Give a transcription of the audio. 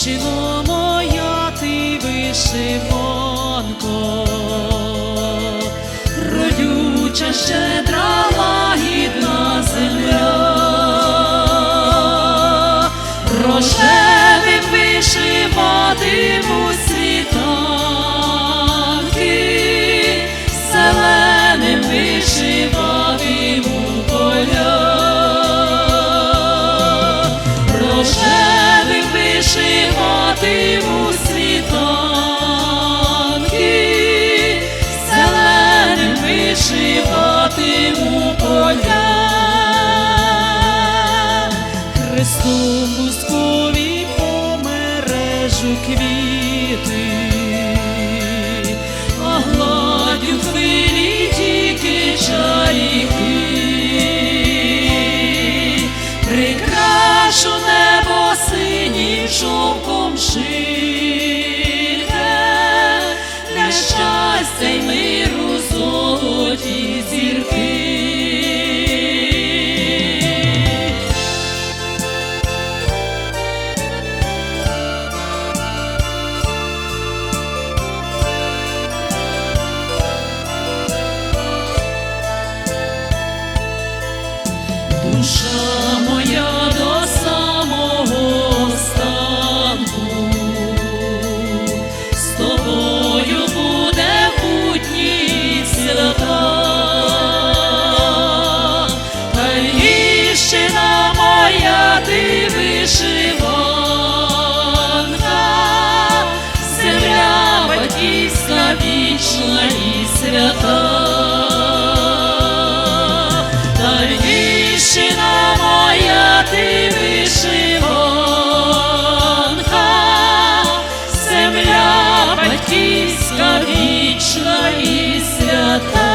Батьківщино моя вишиватиму світанки, зеленим вишиватиму поля. Христом помережу квіти, а хвилі тільки чарівки. Прикрашу небо синім живе, на щастя й миру золоті зірки. Душа вічна і свята, та моя ти вишиванка, земля батьківська вічна і свята.